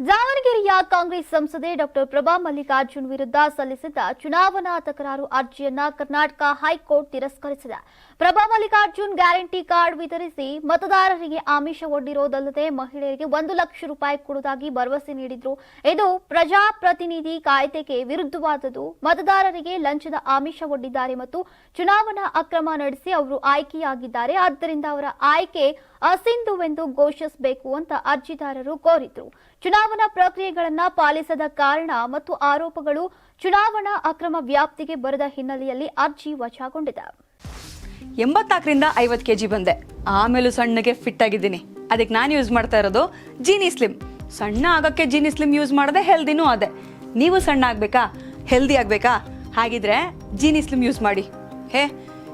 ದಾವಣಗೆರೆಯ ಕಾಂಗ್ರೆಸ್ ಸಂಸದೆ ಡಾಕ್ಟರ್ ಪ್ರಭಾ ಮಲ್ಲಿಕಾರ್ಜುನ್ ವಿರುದ್ಧ ಸಲ್ಲಿಸಿದ್ದ ಚುನಾವಣಾ ತಕರಾರು ಅರ್ಜಿಯನ್ನ ಕರ್ನಾಟಕ ಹೈಕೋರ್ಟ್ ತಿರಸ್ಕರಿಸಿದೆ. ಪ್ರಭಾ ಮಲ್ಲಿಕಾರ್ಜುನ್ ಗ್ಯಾರಂಟಿ ಕಾರ್ಡ್ ವಿತರಿಸಿ ಮತದಾರರಿಗೆ ಆಮಿಷ ಒಡ್ಡಿರೋದಲ್ಲದೆ ಮಹಿಳೆಯರಿಗೆ ಒಂದು ಲಕ್ಷ ರೂಪಾಯಿ ಕೊಡುವುದಾಗಿ ಭರವಸೆ ನೀಡಿದ್ರು. ಇದು ಪ್ರಜಾಪ್ರತಿನಿಧಿ ಕಾಯ್ದೆಗೆ ವಿರುದ್ಧವಾದದ್ದು. ಮತದಾರರಿಗೆ ಲಂಚದ ಆಮಿಷ ಒಡ್ಡಿದ್ದಾರೆ ಮತ್ತು ಚುನಾವಣಾ ಅಕ್ರಮ ನಡೆಸಿ ಅವರು ಆಯ್ಕೆಯಾಗಿದ್ದಾರೆ. ಆದ್ದರಿಂದ ಅವರ ಆಯ್ಕೆ ಅಸಿಂಧುವೆಂದು ಘೋಷಿಸಬೇಕು ಅಂತ ಅರ್ಜಿದಾರರು ಕೋರಿದ್ರು. ಚುನಾವಣಾ ಪ್ರಕ್ರಿಯೆಗಳನ್ನ ಪಾಲಿಸದ ಕಾರಣ ಮತ್ತು ಆರೋಪಗಳು ಚುನಾವಣಾ ಅಕ್ರಮ ವ್ಯಾಪ್ತಿಗೆ ಬರದ ಹಿನ್ನೆಲೆಯಲ್ಲಿ ಅರ್ಜಿ ವಜಾಗೊಂಡಿದೆ. ಎಂಬತ್ನಾಲ್ಕರಿಂದ ಐವತ್ತು ಕೆ ಜಿ ಬಂದೆ. ಆಮೇಲೂ ಸಣ್ಣಗೆ ಫಿಟ್ ಆಗಿದ್ದೀನಿ. ಅದಕ್ಕೆ ನಾನು ಯೂಸ್ ಮಾಡ್ತಾ ಇರೋದು ಜೀನಿ ಸ್ಲಿಮ್ ಸಣ್ಣ ಆಗಕ್ಕೆ ಜೀನಿ ಸ್ಲಿಮ್ ಯೂಸ್ ಮಾಡದೆ ಹೆಲ್ದಿನೂ ಅದೇ. ನೀವು ಸಣ್ಣ ಆಗಬೇಕಾ? ಹೆಲ್ದಿ ಆಗಬೇಕಾ? ಹಾಗಿದ್ರೆ ಜೀನಿ ಸ್ಲಿಮ್ ಯೂಸ್ ಮಾಡಿ. ಹೇ